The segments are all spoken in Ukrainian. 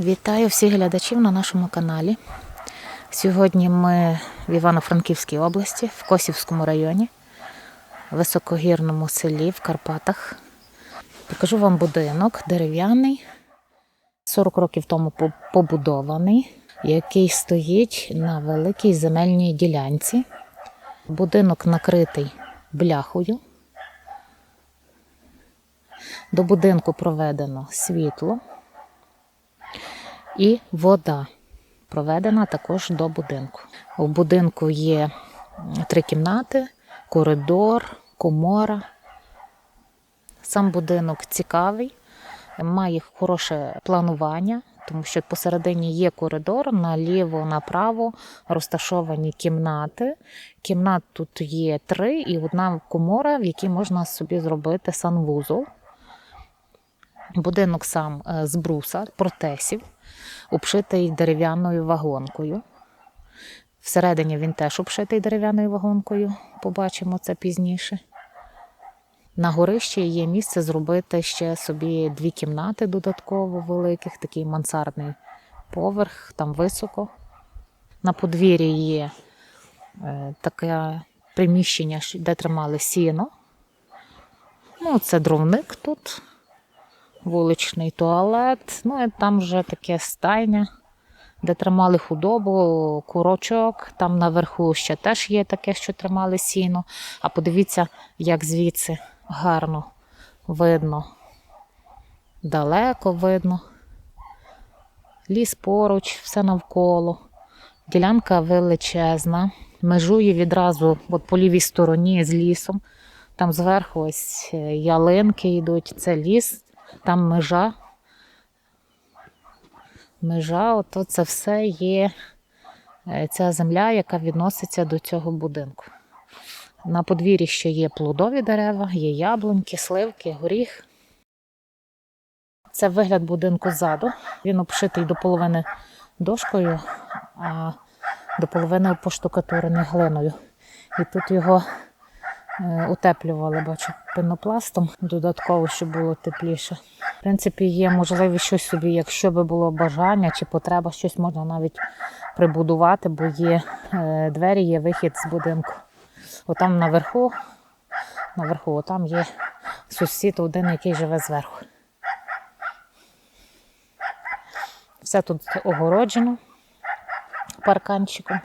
Вітаю всіх глядачів на нашому каналі. Сьогодні ми в Івано-Франківській області, в Косівському районі, в високогірному селі в Карпатах. Покажу вам будинок дерев'яний, 40 років тому побудований, який стоїть на великій земельній ділянці. Будинок накритий бляхою. До будинку проведено світло і вода проведена також до будинку. У будинку є три кімнати, коридор, комора. Сам будинок цікавий, має хороше планування, тому що посередині є коридор, наліво, направо розташовані кімнати. Кімнат тут є три і одна комора, в якій можна собі зробити санвузол. Будинок сам е, з бруса, протесів, обшитий дерев'яною вагонкою. Всередині він теж обшитий дерев'яною вагонкою, побачимо це пізніше. На горищі є місце зробити ще собі дві кімнати додатково великих, такий мансардний поверх, там високо. На подвір'ї є е, таке приміщення, де тримали сіно. Ну, це дровник тут вуличний туалет. Ну і там вже таке стайня, де тримали худобу, курочок. Там наверху ще теж є таке, що тримали сіно. А подивіться, як звідси гарно видно. Далеко видно. Ліс поруч, все навколо. Ділянка величезна. Межує відразу от по лівій стороні з лісом. Там зверху ось е, ялинки йдуть, це ліс, там межа. Межа, ото це все є е, ця земля, яка відноситься до цього будинку. На подвір'ї ще є плодові дерева, є яблуньки, сливки, горіх. Це вигляд будинку ззаду. Він обшитий до половини дошкою, а до половини поштукатурений глиною. І тут його утеплювали, бачу, пенопластом додатково, щоб було тепліше. В принципі, є можливість щось собі, якщо би було бажання чи потреба, щось можна навіть прибудувати, бо є е, двері, є вихід з будинку. Отам наверху, наверху, отам є сусід один, який живе зверху. Все тут огороджено парканчиком.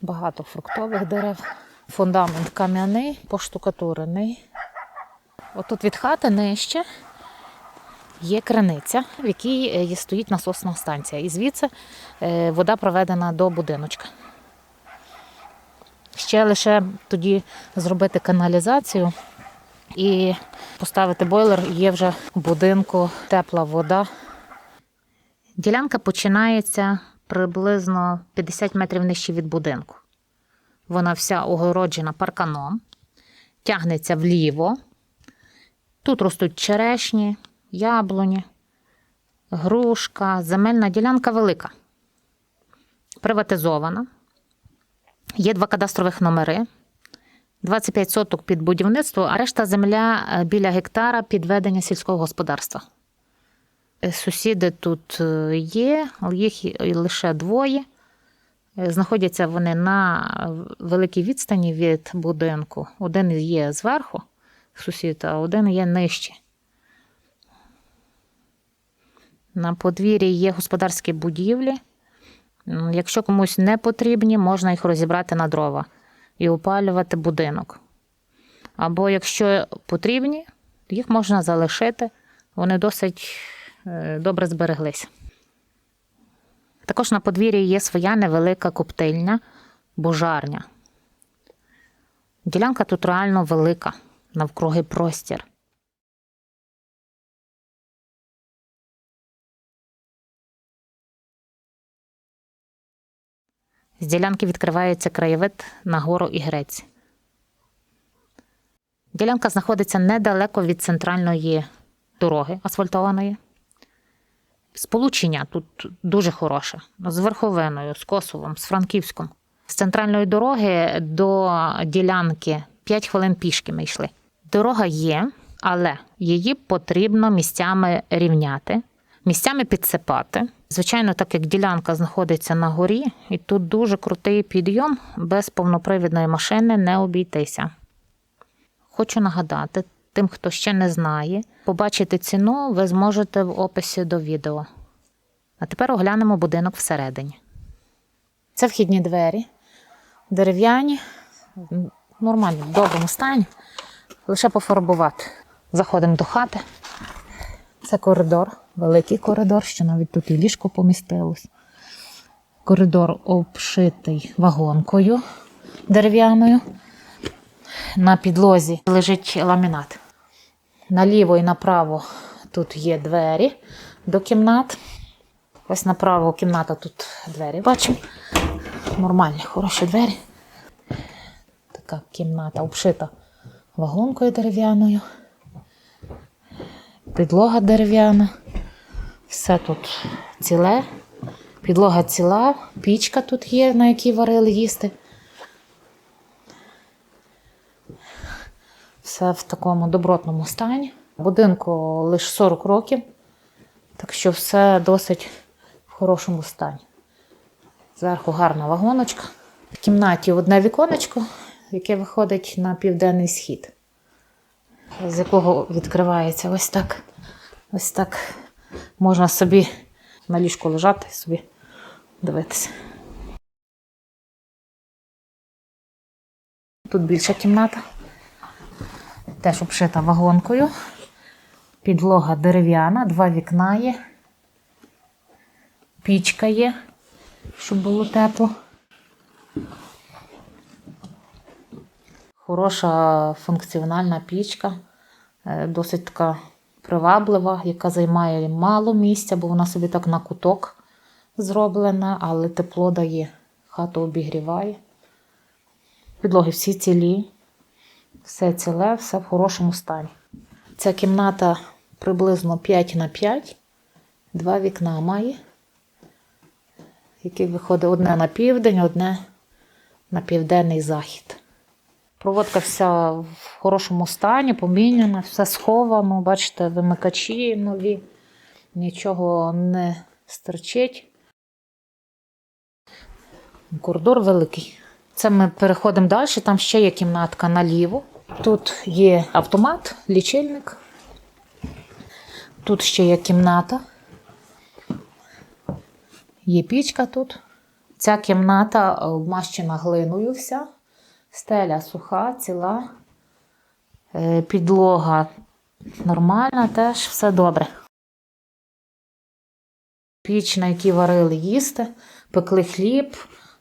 Багато фруктових дерев. Фундамент кам'яний, поштукатурений. Отут від хати нижче є криниця, в якій е, стоїть насосна станція. І звідси е, вода проведена до будиночка. Ще лише тоді зробити каналізацію і поставити бойлер. Є вже в будинку тепла вода. Ділянка починається приблизно 50 метрів нижче від будинку. Вона вся огороджена парканом, тягнеться вліво. Тут ростуть черешні, яблуні, грушка, земельна ділянка велика, приватизована. Є два кадастрових номери. 25 соток під будівництво, а решта земля е, біля гектара під ведення сільського господарства. Е, Сусіди тут е, є, їх лише двоє. Знаходяться вони на великій відстані від будинку. Один є зверху, сусід, а один є нижче. На подвір'ї є господарські будівлі. Якщо комусь не потрібні, можна їх розібрати на дрова і опалювати будинок. Або якщо потрібні, їх можна залишити. Вони досить е, добре збереглися. Також на подвір'ї є своя невелика коптильня, божарня. Ділянка тут реально велика, навкруги простір. З ділянки відкривається краєвид на гору і грець. Ділянка знаходиться недалеко від центральної дороги асфальтованої. Сполучення тут дуже хороше. З верховиною, з Косовом, з Франківськом. З центральної дороги до ділянки 5 хвилин пішки ми йшли. Дорога є, але її потрібно місцями рівняти, місцями підсипати. Звичайно, так як ділянка знаходиться на горі, і тут дуже крутий підйом, без повнопривідної машини не обійтися. Хочу нагадати тим, хто ще не знає, побачити ціну ви зможете в описі до відео. А тепер оглянемо будинок всередині. Це вхідні двері, дерев'яні, м, нормальні, в доброму стані, лише пофарбувати. Заходимо до хати. Це коридор, великий коридор, що навіть тут і ліжко помістилось. Коридор обшитий вагонкою дерев'яною. На підлозі лежить ламінат. Наліво і направо тут є двері до кімнат. Ось направо кімната тут двері. Бачимо. Нормальні, хороші двері. Така кімната обшита вагонкою дерев'яною. Підлога дерев'яна. Все тут ціле. Підлога ціла, пічка тут є, на якій варили їсти. Все в такому добротному стані. Будинку лише 40 років, так що все досить в хорошому стані. Зверху гарна вагоночка. В кімнаті одне віконечко, яке виходить на південний схід, з якого відкривається ось так. Ось так. Можна собі на ліжку лежати собі дивитися. Тут більша кімната. Теж обшита вагонкою. Підлога дерев'яна, два вікна є. Пічка є, щоб було тепло. Хороша функціональна пічка, е, досить така приваблива, яка займає мало місця, бо вона собі так на куток зроблена, але тепло дає, хату обігріває. Підлоги всі цілі, все ціле, все в хорошому стані. Ця кімната приблизно 5 на 5, два вікна має, які виходить одне на південь, одне на південний захід. Проводка вся в хорошому стані, поміняна, все сховано. Бачите, вимикачі нові, нічого не стерчить. Коридор великий. Це ми переходимо далі. Там ще є кімнатка наліво. Тут є автомат, лічильник. Тут ще є кімната. Є пічка тут. Ця кімната вмащена глиною вся. Стеля суха, ціла. Е, Підлога нормальна, теж все добре. Піч, на якій варили їсти, пекли хліб,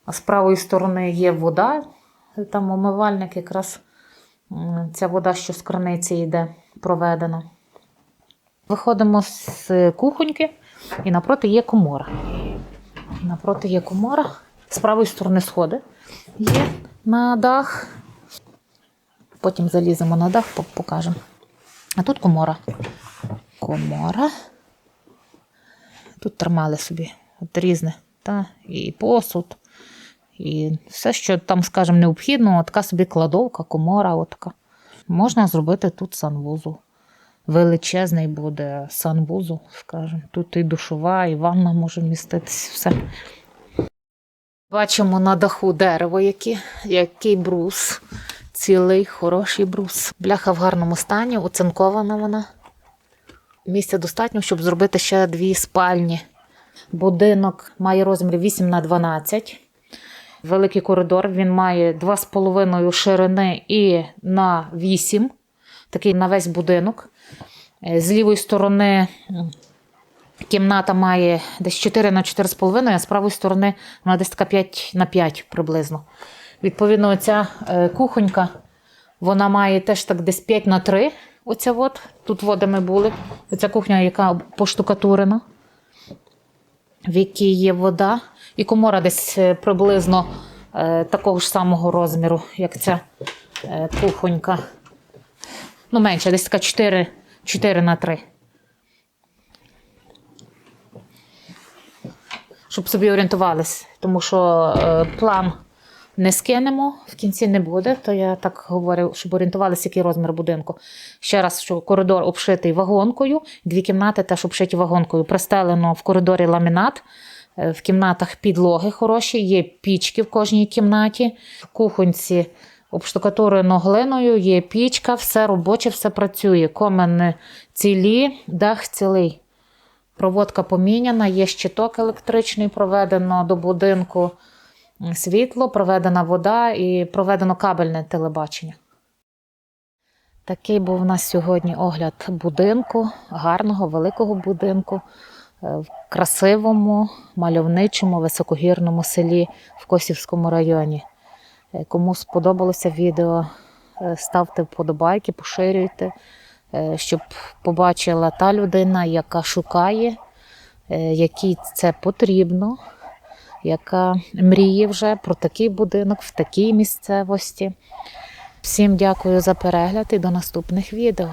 а з правої сторони є вода. Там умивальник якраз ця вода, що з криниці йде, проведена. Виходимо з кухоньки і напроти є комора. Напроти є комора. З правої сторони сходи є на дах. Потім заліземо на дах, покажемо. А тут комора. Комора. Тут тримали собі от різне. Та? І посуд, і все, що там, скажімо, необхідно, така собі кладовка, комора. Отака. Можна зробити тут санвузол. Величезний буде санвузол, скажімо. Тут і душова, і ванна може вміститися. Все. Бачимо на даху дерево, яке, який брус. Цілий, хороший брус. Бляха в гарному стані, оцинкована вона. Місця достатньо, щоб зробити ще дві спальні. Будинок має розмір 8 на 12. Великий коридор. Він має 2,5 ширини і на 8. Такий на весь будинок. Е, З лівої сторони кімната має десь 4 на 4,5, а з правої сторони вона десь така 5 на 5 приблизно. Відповідно, ця кухонька вона має теж так десь 5 на 3. Оця от. Тут води ми були. Оця кухня, яка поштукатурена, в якій є вода. І комора десь е, приблизно е, такого ж самого розміру, як ця е, кухонька. Ну, менше, десь така 4, 4 на 3. Щоб собі орієнтувались, тому що план не скинемо, в кінці не буде, то я так говорю, щоб орієнтувалися, який розмір будинку. Ще раз, що коридор обшитий вагонкою, дві кімнати теж обшиті вагонкою. Пристелено в коридорі ламінат, в кімнатах підлоги хороші, є пічки в кожній кімнаті, в кухонці обштукатурено глиною, є пічка, все робоче, все працює. Комини цілі, дах цілий. Проводка поміняна, є щиток електричний, проведено до будинку світло, проведена вода і проведено кабельне телебачення. Такий був у нас сьогодні огляд будинку, гарного, великого будинку е, в красивому, мальовничому, високогірному селі в Косівському районі. Е, Кому сподобалося відео, е, ставте вподобайки, поширюйте, е, щоб побачила та людина, яка шукає, е, якій це потрібно, яка мріє вже про такий будинок в такій місцевості. Всім дякую за перегляд і до наступних відео.